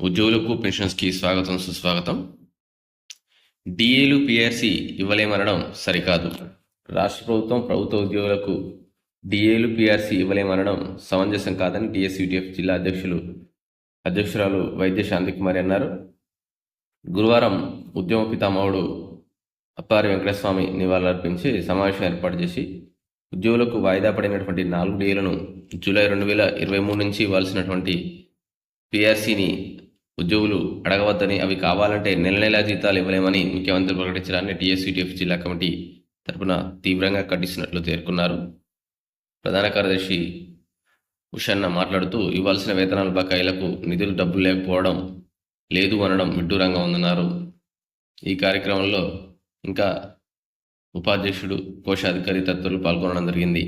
ఉద్యోగులకు పెన్షన్స్కి స్వాగతం సుస్వాగతం. డిఏలు పిఆర్సి ఇవ్వలేమనడం సరికాదు. రాష్ట్ర ప్రభుత్వం ప్రభుత్వ ఉద్యోగులకు డిఏలు పిఆర్సి ఇవ్వలేమనడం సమంజసం కాదని డిఎస్యూటీఎఫ్ జిల్లా అధ్యక్షులు అధ్యక్షురాలు వైద్య శాంతికుమారి అన్నారు. గురువారం ఉద్యమ పితామహుడు అప్పారి వెంకటస్వామి నివాళులర్పించి సమావేశం ఏర్పాటు చేసి ఉద్యోగులకు వాయిదా పడినటువంటి నాలుగు డిఏలను జూలై రెండు వేల ఇరవై మూడు నుంచి ఇవ్వాల్సినటువంటి పిఆర్సీని ఉద్యోగులు అడగవద్దని అవి కావాలంటే నెల నెలా జీతాలు ఇవ్వలేమని ముఖ్యమంత్రి ప్రకటించడాన్ని టీఎస్సీటీఎఫ్ జిల్లా కమిటీ తరపున తీవ్రంగా ఖండిస్తున్నట్లు పేర్కొన్నారు. ప్రధాన కార్యదర్శి ఉషన్న మాట్లాడుతూ ఇవ్వాల్సిన వేతనాల బకాయిలకు నిధులు డబ్బులు లేకపోవడం లేదు అనడం విడ్డూరంగా ఉందన్నారు. ఈ కార్యక్రమంలో ఇంకా ఉపాధ్యక్షుడు కోశాధికారి తత్తులు పాల్గొనడం జరిగింది.